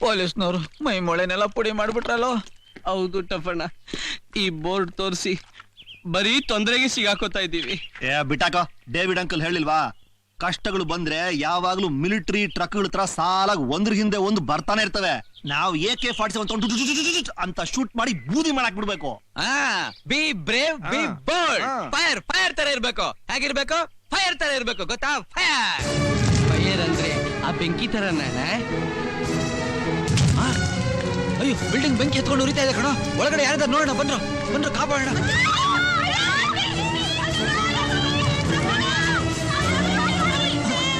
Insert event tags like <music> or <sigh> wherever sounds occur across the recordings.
ಪೊಲೀಸ್ನವ್ರು ಮೈ ಮೊಳೆನೆಲ್ಲ ಪುಡಿ ಮಾಡ್ಬಿಟ್ರಲ್ಲೋ? ಹೌದು ಟಫಣ್ಣ ಈ ಬೋರ್ಡ್ ತೋರಿಸಿ ಬರೀ ತೊಂದರೆಗೆ ಸಿಗಾಕೋತಾ ಇದ್ದೀವಿ. ಏ ಬಿಟಾಕ ಡೇವಿಡ್ ಅಂಕಲ್ ಹೇಳಿಲ್ವಾ? ಕಷ್ಟಗಳು ಬಂದ್ರೆ ಯಾವಾಗ್ಲೂ ಮಿಲಿಟರಿ ಟ್ರಕ್ಗಳ ತರ ಸಾಲಾಗಿ ಒಂದ್ರ ಹಿಂದೆ ಒಂದು ಬರ್ತಾನೆ ಇರ್ತವೆ. ನಾವು ಎ ಕೆ ಫಾರ್ಟಿ ಸೆವೆನ್ ಅಂತ ಶೂಟ್ ಮಾಡಿ ಬೂದಿ ಮಾಡಾಕ್ ಬಿಡ್ಬೇಕು ಆ ಬಿ ಬ್ರೇವ್ ಬಿ ಹಾ. ಬೋಲ್ಡ್. ಫೈರ್ ಫೈರ್ ತರ ಇರ್ಬೇಕು. ಹೇಗಿರ್ಬೇಕು? ಫೈರ್ ತರ ಇರ್ಬೇಕು ಗೊತ್ತಾ? ಫೈರ್. ಫೈರ್ ಅಂದ್ರೆ ಆ ಬೆಂಕಿ ತರ ಅಯ್ಯೋ ಬಿಲ್ಡಿಂಗ್ ಬೆಂಕಿ ಎತ್ಕೊಂಡು ಉರಿತಾ ಇದೆ ಕಣ. ಒಳಗಡೆ ಯಾರಿದಾರ ನೋಡೋಣ ಬಂದ್ರು. ಬಂದ್ರು ಕಾಪಾಡೋಣ.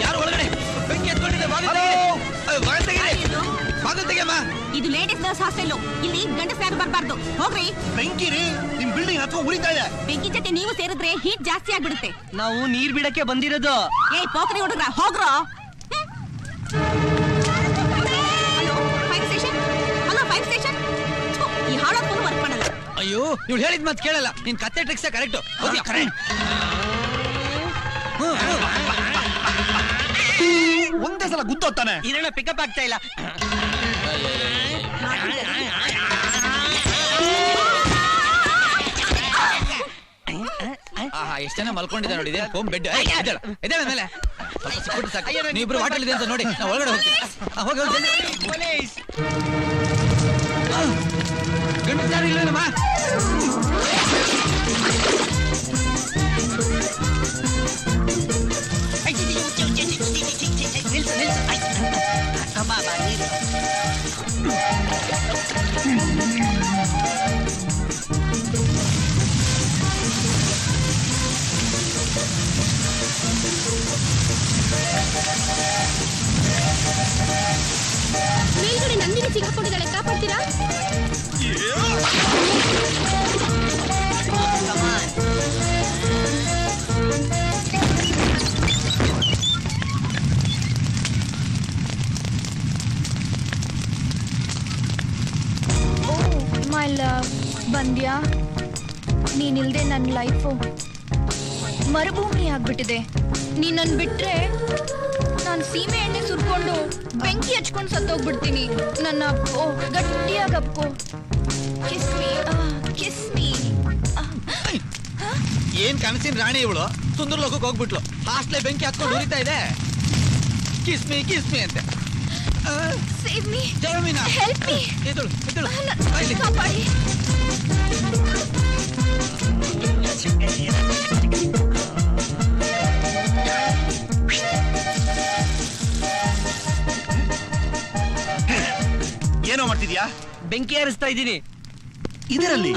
ಯಾರು ಒಳಗಡೆ? ಬೆಂಕಿ ಎತ್ಕೊಂಡಿದೆ ಬಾಗಿಲು ತೆಗೀರಿ. ಅಯ್ಯೋ, ಬಾಗಿಲು ತೆಗೀರಿ. ಇದು? ಲೇಡೀಸ್ ಗರ್ಲ್ಸ್ ಹಾಸ್ಟೆಲ್ ಇಲ್ಲಿ ಗಂಡಸ ಯಾರು ಬರಬಾರ್ದು. ಹೋಗ್ರಿ. ಬೆಂಕಿ ರೀ ನಿಮ್ ಬಿಲ್ಡಿಂಗ್ ಅಥವಾ ಉರಿತಾ ಇದೆ. ಬೆಂಕಿ ಜೊತೆ ನೀವು ಸೇರಿದ್ರೆ ಹೀಟ್ ಜಾಸ್ತಿ ಆಗ್ಬಿಡುತ್ತೆ. ನಾವು ನೀರ್ ಬಿಡಕ್ಕೆ ಬಂದಿರೋದು. ಏ ಪೋಖರಿ ಹುಡುಗ್ರ ಹೋಗ್ರೋ. ಅಯ್ಯೋ ಇವ್ಳು ಹೇಳಿದ ಮಾತು ಕೇಳಲ್ಲ. ನಿನ್ ಕತ್ತೆ ಟ್ರಿಕ್ಸ್ ಕರೆಕ್ಟ್ ಒಂದೇ ಸಲ ಗುದ್ದೋತ್ತಾನೆ ಇದನ್ನ ಪಿಕಪ್ ಆಗ್ತಾ ಇಲ್ಲ. ಆಹಾ ಎಷ್ಟ್ ಜನ ಮಲ್ಕೊಂಡಿದ್ದಾರೆ ನೋಡಿ ಹೋಮ್ ಬೆಡ್ ಎದ್ದೇಳ ಮೇಲೆ. ಸ್ವಲ್ಪ ಇಬ್ರು ವಾಟರ್ ಇದೆ ಅಂತ ನೋಡಿ. ನಾ ಒಳಗಡೆ ಹೋಗ್ತೀನಿ ಹೋಗಿ ಗಂಡಸ್ರು ಯಾರು ಇಲ್ವೇನಮ್ಮ ಮೇಲ್ಗಡೆ ನಂದಿನಿ ಸಿಗಾಕೊಂಡಿದ್ದಾಳೆ ಕಾಪಾಡ್ತೀರಾ ಮೈ ಲವ್ ಬಂದ್ಯಾ ನೀನಿಲ್ದೆ ನನ್ನ ಲೈಫು ಮರುಭೂಮಿ ಆಗ್ಬಿಟ್ಟಿದೆ. ನೀನ್ ನನ್ ಬಿಟ್ರೆ ನಾನು ಸೀಮೆ ಎಣ್ಣೆ ಸುರ್ಕೊಂಡು ಬೆಂಕಿ ಹಚ್ಕೊಂಡು ಸತ್ತೋಗ್ಬಿಡ್ತೀನಿ. ನನ್ನ ಅಪ್ಪೋ, ಗಟ್ಟಿಯಾಗಿ ಅಪ್ಪೋ. ಕಿಸ್ ಮೀ ಕಿಸ್ ಮೀ ಏನ್ ಕನಸಿನ ರಾಣಿ ಇವಳು? ಸುಂದರ ಲೋಕಕ್ಕೆ ಹೋಗ್ಬಿಟ್ಲು. ಹಾಸ್ಟ್ಲೆ ಬೆಂಕಿ ಹತ್ಕೊಂಡು ಉರಿತಾ ಇದೆ. ಕಿಸ್ಮಿ ಕಿಸ್ಮಿ ಅಂತೆ. ಸೇವ್ ಮೀ ಜಯಮೀನಾ ಹೆಲ್ಪ್ ಮೀ ಎದ್ದೇಳು ಇಲ್ಲಿ. ಕಾಪಾಡಿ ಏನೋ ಮಾಡ್ತಿದ್ಯಾ? ಬೆಂಕಿ ಹಾರಿಸ್ತಾ ಇದ್ದೀನಿ. ಇದರಲ್ಲಿ?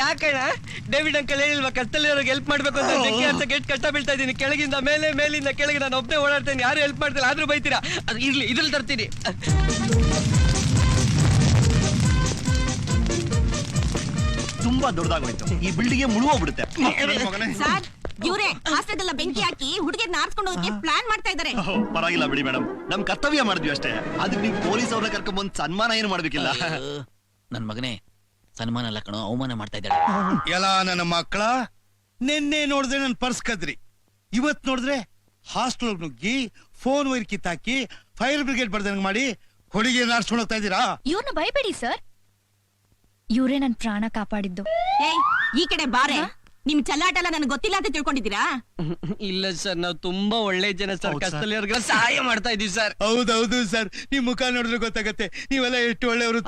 ಯಾಕಣ್ಣ? ಡೇವಿಡ್ ಅಂಕಲ್ ಹೇಳಿಲ್ವಾ ಕತ್ತಲ್ಲಿ ಅವ್ರಿಗೆ ಹೆಲ್ಪ್ ಮಾಡ್ಬೇಕು ಅಂತ ಬೆಂಕಿ ಅಂತ ಗೆಟ್ ಕಷ್ಟ ಬೀಳ್ತಾ ಇದ್ದೀನಿ. ಕೆಳಗಿಂದ ಮೇಲೆ ಮೇಲಿಂದ ಕೆಳಗೆ ನಾನು ಒಬ್ಬನೇ ಓಡಾಡ್ತೇನೆ. ಯಾರು ಹೆಲ್ಪ್ ಮಾಡ್ತಿಲ್ಲ ಆದ್ರೂ ಬೈತೀರಾ? ಅದು ಇರ್ಲಿ ಇದ್ರಲ್ಲಿ ತರ್ತೀನಿ. ತುಂಬಾ ದೊಡ್ಡದಾಗೋಯ್ತು. ಈ ಬಿಲ್ಡಿಂಗ್ ಮುಳುಗೋಗ್ಬಿಡುತ್ತೆ. ಮಗನೇ. ಸರ್ ಇವ್ರೆ ಹಾಸ್ಟೆಲ್ ಬೆಂಕಿ ಹಾಕಿ ಹುಡುಗಿಯನ್ನ ನಾರ್ಸ್ಕೊಂಡು ಹೋಗಕ್ಕೆ ಪ್ಲಾನ್ ಮಾಡ್ತಾ ಇದ್ದಾರೆ. ಓಹ್, ಪರವಾಗಿಲ್ಲ ಬಿಡಿ ಮೇಡಮ್ ನಮ್ ಕರ್ತವ್ಯ ಮಾಡಿದ್ವಿ ಅಷ್ಟೇ. ಅದಕ್ಕೆ ನೀವು ಪೊಲೀಸ್ ಅವ್ರನ್ನ ಕರ್ಕೊಂಡ್ ಬಂದ್ ಸನ್ಮಾನ ಏನು ಮಾಡ್ಬೇಕಿಲ್ಲ? ನನ್ ಮಗನೇ ಸನ್ಮಾನ ಅಲ್ಲ ಕಣೋ ಅವಮಾನ ಮಾಡ್ತಾ ಇದ್ದಾಳೆ. ಎಲ್ಲ ನನ್ನ ಮಕ್ಕಳ ನಿನ್ನೆ ನೋಡಿದ್ರೆ ನನ್ನ ಪರ್ಸ್ ಕದ್ರಿ. ಇವತ್ ನೋಡಿದ್ರೆ ಹಾಸ್ಟೆಲ್ ನುಗ್ಗಿ ಫೋನ್ ವೈರ್ ಕಿತ್ತಾಕಿ ಫೈರ್ ಬ್ರಿಗೇಡ್ ಬರ್ದಂಗ್ ಮಾಡಿ ಹೊಡಿಗೆ ನಾಡ್ಸ್ಕೊಂಡು ಹೋಗ್ತಾ ಇದ್ದೀರಾ? ಇವ್ರನ್ನ ಭಯಬೇಡಿ ಸರ್. ಇವರೇ ನನ್ ಪ್ರಾಣ ಕಾಪಾಡಿದ್ದು. ಏಯ್ ಈ ಕಡೆ ಬಾರೆ. ನಿಮ್ ಚಲ್ಲಾಟ ಎಲ್ಲ ನನಗೆ ಗೊತ್ತಿಲ್ಲ ಅಂತ ತಿಳ್ಕೊಂಡಿದ್ದೀರಾ? ಇಲ್ಲ ಸರ್. ನಾವು ತುಂಬಾ ಒಳ್ಳೆ ಜನ ಸರ್. ಹೌದ್ sir. ಕಷ್ಟದಲ್ಲಿ ಅವ್ರಿಗೆ ಸಹಾಯ ಮಾಡ್ತಾ ಇದೀವಿ ಸರ್. ಹೌದೌದು ಸರ್. ನಿಮ್ ಮುಖ ನೋಡಿದ್ರೆ ಗೊತ್ತಾಗತ್ತೆ. ನೀವೆಲ್ಲ ಎಷ್ಟು ಒಳ್ಳೆಯವರು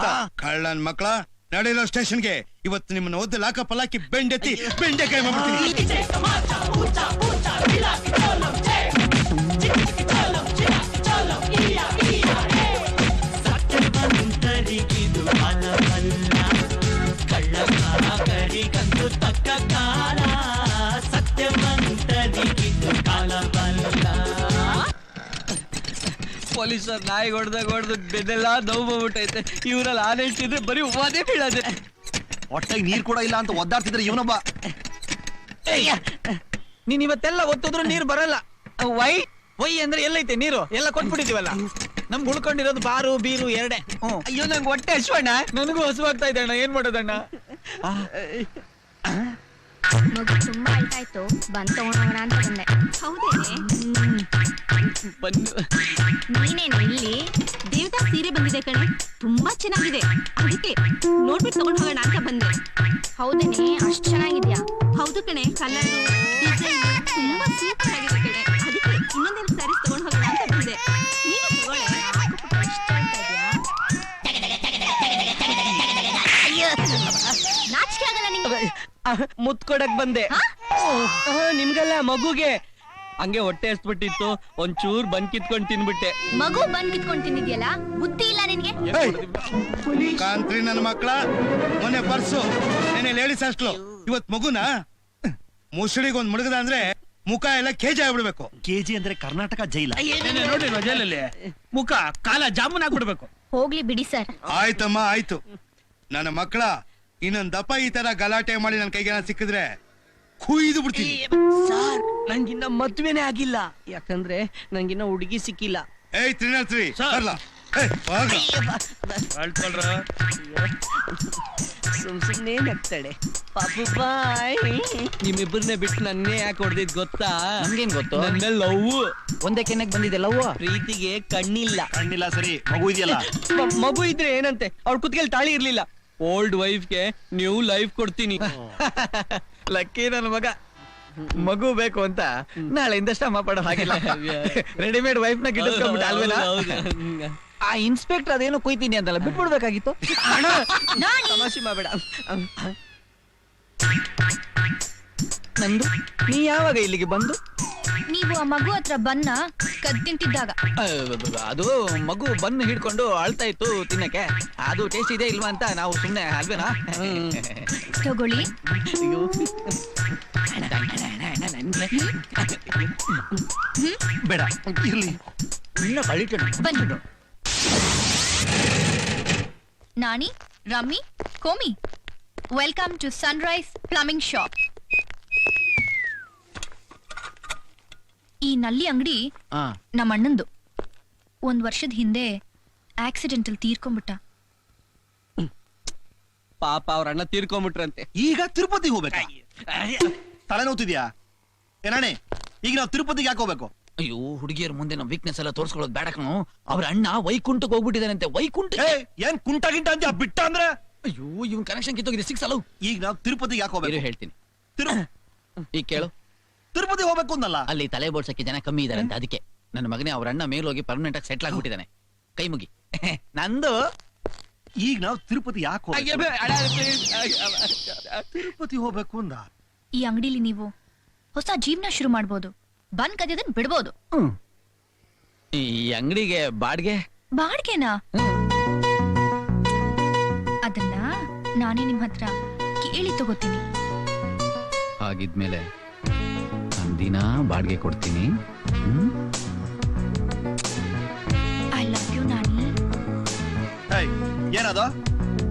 ಕಳ್ಳನ್ ಮಕ್ಕಳ ನಡೆಯೋ ಸ್ಟೇಷನ್ಗೆ ಇವತ್ತು ನಿಮ್ಮನ್ನ ಒದ್ದು ಲಾಕಪ್ ಹಾಕಿ ಬೆಂಡೆತ್ತಿ ಬೆಂಡೆಕಾಯಿ ಮಾಡ್ಬಿಡ್ತೀನಿ. ಪೊಲೀಸರ್ ನಾಯಿ ಹೊಡೆದಾಗ ಹೊಡೆದು ಬೆನ್ನೆಲ್ಲ ನೋವು ಬಂದ್ಬಿಟ್ಟೈತೆ ಇವ್ರಲ್ಲಿ ಆನೆ ಇಟ್ಟಿದ್ರೆ ಬರೀ ಒದೇ ಬೀಳದೆ ಹೊಟ್ಟೆಗೆ ನೀರ್ ಕೂಡ ಇಲ್ಲ ಅಂತ ಒದ್ದಾಡ್ತಿದ್ರೆ ಇವನೊಬ್ಬ. ನೀನ್ ಇವತ್ತೆಲ್ಲ ಒತ್ತಿದ್ರು ನೀರ್ ಬರಲ್ಲ. ವೈ? ವೈ ಅಂದ್ರೆ ಎಲ್ಲೈತೆ ನೀರು? ಎಲ್ಲ ಕೊಟ್ಬಿಟ್ಟಿದೀವಲ್ಲ ನಮ್ಗೆ ಉಳ್ಕೊಂಡಿರೋದು ಬಾರು ಬೀರು ಎರಡೇ. ಹ್ಮ್. ಅಯ್ಯೋ ನಂಗೆ ಹೊಟ್ಟೆ ಹಸುವಣ್ಣ. ನನಗೂ ಹಸುವಾಗ್ತಾ ಇದೆ ಅಣ್ಣ. ಏನ್ ಮಾಡೋದಣ್ಣ? ಮಗು ತುಂಬಾ ಆಯ್ತಾಯ್ತು ಬಂದ್ ತಗೊಂಡೋಗೋಣ ಅಂತ ಬಂದೆ ಹೌದೇ ಬನ್ನು. ನೀನೇನು ಇಲ್ಲಿ ದೇವತಾ ಸೀರೆ ಬಂದಿದೆ ಕಣೆ. ತುಂಬಾ ಚೆನ್ನಾಗಿದೆ. ಅದಕ್ಕೆ ನೋಡ್ಬಿಟ್ಟು ತಗೊಂಡು ಹೋಗೋಣ ಅಂತ ಬಂದೆ. ಹೌದೇನೆ, ಅಷ್ಟು ಚೆನ್ನಾಗಿದ್ಯಾ? ಹೌದು ಕಣೆ, ಕಲರ್ ಡಿಸೈನ್ ತುಂಬಾ ಸೂಪರ್ ಆಗಿದೆ ಕಣೆ. ಮುತ್ ಕೊಡಕ್ ಬಂದೆ. ಆ, ನಿಮ್ಗಲ್ಲ ಮಗುಗೆ. ಹಂಗೆ ಹೊಟ್ಟೆ ಎಸ್ಬಿಟ್ಟಿತ್ತು ಒಂಚೂರ್ ಬಂದ್ ಕಿತ್ಕೊಂಡ್ ತಿನ್ಬಿಟ್ಟೆ. ಮಗು ಬಂದ್ ಕಿತ್ಕೊಂಡ್ ತಿಂದಿದ್ಯಲ್ಲ? ಬುದ್ಧಿ ಇಲ್ಲ ನಿನ್ಗೆ? ಕಾಂತ್ರಿ ನನ್ನ ಮಕ್ಕಳ ಮೊನ್ನೆ ಪರ್ಸು ನೆನೆ ಲೇಡಿಸ್ ಅಷ್ಟು ಇವತ್ ಮಗುನ? ಮುಸುಡಿಗೆ ಒಂದ್ ಮುಳುಗದ ಅಂದ್ರೆ ಮುಖ ಎಲ್ಲ ಕೆಜಿ ಆಗ್ಬಿಡ್ಬೇಕು. ಕೆಜಿ ಅಂದ್ರೆ ಕರ್ನಾಟಕ ಜೈಲ. ನೋಡಿ ಜೈಲಲ್ಲಿ ಮುಖ ಕಾಲ ಜಾಮೂನ್ ಆಗ್ಬಿಡ್ಬೇಕು. ಹೋಗ್ಲಿ ಬಿಡಿ ಸರ್. ಆಯ್ತಮ್ಮ ಆಯ್ತು. ನನ್ನ ಮಕ್ಕಳ ಇನ್ನೊಂದ್ ದಪ್ಪ ಈ ತರ ಗಲಾಟೆ ಮಾಡಿ ನನ್ನ ಕೈಗೆ ಸಿಕ್ಕಿದ್ರೆ ಕುಯ್ದು ಬಿಡ್ತೀನಿ. ಸರ್ ನಂಗಿನ್ನ ಮದ್ವೆನೆ ಆಗಿಲ್ಲ. ಯಾಕಂದ್ರೆ ನಂಗಿನ್ನ ಹುಡುಗಿ ಸಿಕ್ಕಿಲ್ಲ. ಏಯ್ ತ್ರಿನಾಥ್ರಿ ಬರ್ಲಾ. ಏಯ್, ಹೋಗ್ಲಾ. ಸುಮ್ ಸುಮ್ನೆ ನಗ್ತಾಳೆ. ಪಾಪು ಬಾಯ್. ನಿಮ್ಮಿಬ್ಬರನ್ನೇ ಬಿಟ್ಟು ನನ್ನೇ ಯಾಕೆ ಹೊಡೆದಿದ್ ಗೊತ್ತಾ? ನಂಗೇನ್ ಗೊತ್ತು? ನನ್ನ ಲವ್ ಒಂದೇ ಕೆನ್ನಕ್ ಬಂದಿದೆ ಲವ್ ಪ್ರೀತಿಗೆ ಕಣ್ಣಿಲ್ಲ. ಕಣ್ಣಿಲ್ಲ ಸರಿ ಮಗು ಇದೆಯಲ್ಲ? ಮ- ಮಗು ಇದ್ರೆ ಏನಂತೆ? ಅವ್ಳ ಕುತ್ತಿಗೆಲ್ ತಾಳಿ ಇರ್ಲಿಲ್ಲ. ಓಲ್ಡ್ ವೈಫ್ಗೆ ನ್ಯೂ ಲೈಫ್ ಕೊಡ್ತೀನಿ. <laughs> ಲಕ್ಕಿ ನನ್ನ ಮಗ. ಮಗು ಬೇಕು ಅಂತ. ನಾಳೆಯಿಂದ ಶ್ರಮ ಪಡೋ ಹಾಗಿಲ್ಲ. ರೆಡಿಮೇಡ್ ವೈಫ್ನ ಗಿಟ್ಟಿಸ್ಕೊಂಡ್ಬಿಟ್ಟು ಅಲ್ವೇನಾ? ಹೌದು. ಆ ಇನ್ಸ್ಪೆಕ್ಟರ್ ಅದೇನೋ ಕುಯ್ತೀನಿ ಅಂತಲ್ಲ ಬಿಟ್ಬಿಡ್ಬೇಕಾಗಿತ್ತು? ತಮಾಷೆ ಮಾಡ್ಬೇಡ. ನಂದು? ನೀ ಯಾವಾಗ ಇಲ್ಲಿಗೆ ಬಂದು? ನೀವು ಆ ಮಗು ಹತ್ರ ಬನ್ನ ಕದ್ ತಿಂತಿದ್ದಾಗ. ಅದು ಮಗು ಬಂದು ಹಿಡ್ಕೊಂಡು ಅಳ್ತಾ ಇತ್ತು ತಿನ್ನಕ್ಕೆ. ಅದು ಟೇಸ್ಟ್ ಇದೆ ಇಲ್ವಾ ಅಂತ ನಾವು ಸುಮ್ನೆ ಅಲ್ವೇನಾ? ತಗೊಳ್ಳಿ. ಅಯ್ಯೋ. ಬೇಡ ಇರ್ಲಿ. ಇನ್ನ ಕಳಿಕಣ ಬನ್ನಿ. ನಾನಿ ರಮ್ಮಿ ಕೋಮಿ. Welcome to Sunrise plumbing shop ಈ ನಲ್ಲಿ ಅಂಗಡಿ ಆ, ನಮ್ಮ ಅಣ್ಣಂದು. ಒಂದ್ ವರ್ಷದ ಹಿಂದೆ ಆಕ್ಸಿಡೆಂಟ್ ಅಲ್ಲಿ ತೀರ್ಕೊಂಡ್ಬಿಟ್ಟ ಪಾಪ ಅವ್ರ ಅಣ್ಣ ತೀರ್ಕೊಂಬಿಟ್ರಂತೆ ಈಗ ತಿರುಪತಿಗೆ ಹೋಗ್ಬೇಕಾ? ತಲೆನೋತಿದ್ಯಾ ಏನಾಣೆ ಈಗ ನಾವು ತಿರುಪತಿಗೆ ಯಾಕೆ ಹೋಗ್ಬೇಕು? ಅಯ್ಯೋ ಹುಡುಗಿಯರ ಮುಂದೆ ನಮ್ಮ ವೀಕ್ನೆಸ್ ಎಲ್ಲ ತೋರಿಸ್ಕೊಳ್ಳೋದು ಬೇಡ ಕಣೋ. ಅವ್ರ ಅಣ್ಣ ವೈಕುಂಠಕ್ಕೆ ಹೋಗ್ಬಿಟ್ಟಿದಾನಂತೆ ವೈಕುಂಠ ಏ ಏನ್ ಕುಂಟ ಗಿಂಟ ಅಂತ ಬಿಟ್ಟ ಅಂದ್ರೆ? ಅಯ್ಯೋ ಇವನ್ ಕನೆಕ್ಷನ್ ಕಿತ್ತೋಗಿದೆ. ಸಿಕ್ಸ್ ಅಲೋ ಈಗ ನಾವು ತಿರುಪತಿಗೆ ಯಾಕೆ ಇರು ಹೋಗ್ಬೇಕು ಹೇಳ್ತೀನಿ. ತಿರು ಈಗ ಕೇಳು. ತಿರುಪತಿ ಹೋಗ್ಬೇಕು ಅಂದಲ್ಲ ಅಲ್ಲಿ ತಲೆ ಬೋಡ್ಸಕ್ಕೆ ಜನ ಕಮ್ಮಿ ಇದಾರೆ ಅಂತ ಅದಕ್ಕೆ ನನ್ನ ಮಗನೇ ಅವ್ರ ಅಣ್ಣ ಮೇಲೋಗಿ ಪರ್ಮನೆಂಟ್ ಆಗಿ ಸೆಟ್ಲ್ ಆಗ್ಬಿಟ್ಟಿದ್ದಾನೆ ಕೈ ಮುಗಿ ನಂದು ಈಗ ನಾವು ತಿರುಪತಿ ಯಾಕೆ. ತಿರುಪತಿ ಹೋಗ್ಬೇಕು ಅಂದ ಈ ಅಂಗಡಿಲಿ ನೀವು ಹೊಸ ಜೀವನ ಶುರು ಮಾಡ್ಬೋದು ಬಂದ್ ಕದ್ಯದನ್ ಬಿಡ್ಬೋದು ಈ ಅಂಗಡಿಗೆ ಬಾಡ್ಗೆ ಬಾಡ್ಗೆನಾ ಅದನ್ನ ನಾನೇ ನಿಮ್ ಹತ್ರ ಕೇಳಿ ತಗೋತೀನಿ ಹಾಗಿದ್ಮೇಲೆ ದಿನ ಬಾಡಿಗೆ ಕೊಡ್ತೀನಿ? I love you Nani. ಏಯ್ ಏನದು?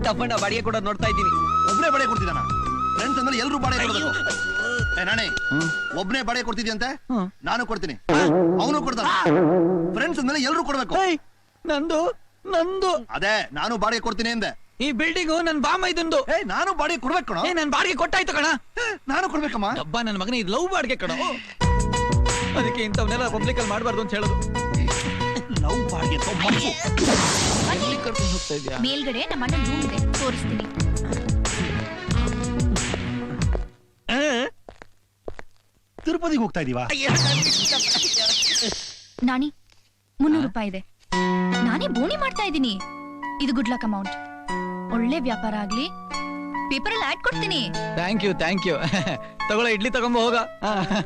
ತಪ್ಪಣ್ಣ ಬಾಡಿಗೆ ಕೊಡೋದು ನೋಡ್ತಾ ಇದ್ದೀನಿ. ಒಬ್ಬನೇ ಬಾಡಿಗೆ ಕೊಡ್ತಿದ್ದಾನ? ಫ್ರೆಂಡ್ಸ್ ಅಂದ್ರೆ ಎಲ್ರು ಬಾಡಿಗೆ ಕೊಡೋದು. ಏ ನಾಣೆ ಒಬ್ಬನೇ ಒಬ್ನೇ ಬಾಡಿಗೆ ಕೊಡ್ತಿದ್ಯಂತೆ? ನಾನು ಕೊಡ್ತೀನಿ. ಅವನು ಕೊಡ್ತಾನ. ಫ್ರೆಂಡ್ಸ್ ಅಂದ್ರೆ ಎಲ್ಲರೂ ಕೊಡ್ಬೇಕು. ನಂದು ನಂದು. ಅದೇ ನಾನು ಬಾಡಿಗೆ ಕೊಡ್ತೀನಿ ಅಂದೆ. ಈ ಬಿಲ್ಡಿಂಗ್ ನನ್ ಬಾಮ ಇದೊಂದು. ಏ ನಾನು ಬಾಡಿಗೆ ಕೊಡ್ಬೇಕು ಕಣ. ಏ ನನ್ ಬಾಡಿಗೆ ಕೊಟ್ಟಾಯ್ತು ಕಣ. ನಾನು ಕೊಡ್ಬೇಕಮ್ಮ. ಡಬ್ಬ ನನ್ ಮಗನ ಇದು ಲವ್ ಬಾಡಿಗೆ ಕಣ. ಅದಕ್ಕೆ ಇಂಥವನ್ನೆಲ್ಲ ಪಬ್ಲಿಕ್ ಅಲ್ಲಿ ಮಾಡಬಾರ್ದು ಅಂತ ಹೇಳೋದು. ಲವ್ ಬಾಡಿಗೆ ಕರ್ಕೊಂಡ್ ಹೋಗ್ತಾ ಇದ್ಯಾ? ಮೇಲ್ಗಡೆ ನಮ್ಮ ಅಣ್ಣನ ರೂಮ್ ಇದೆ. ತೋರಿಸ್ತೀನಿ. ತಿರುಪತಿಗೆ ಹೋಗ್ತಾ ಇದೀವಾ? ನಾನಿ ಮುನ್ನೂರು ರೂಪಾಯಿ ಇದೆ. ನಾನೇ ಬೋಣಿ ಮಾಡ್ತಾ ಇದ್ದೀನಿ. ಇದು ಗುಡ್ ಲಕ್ ಅಮೌಂಟ್ ಒಳ್ಳೆ ವ್ಯಾಪಾರ ಆಗ್ಲಿ. ಪೇಪರ್ ಅಲ್ಲಿ ಆಡ್ ಕೊಡ್ತೀನಿ. ಥ್ಯಾಂಕ್ ಯು ಥ್ಯಾಂಕ್ ಯು ತಗೊಳ್ಳ, ಇಡ್ಲಿ ತಗೊಂಬ ಹೋಗ. <laughs>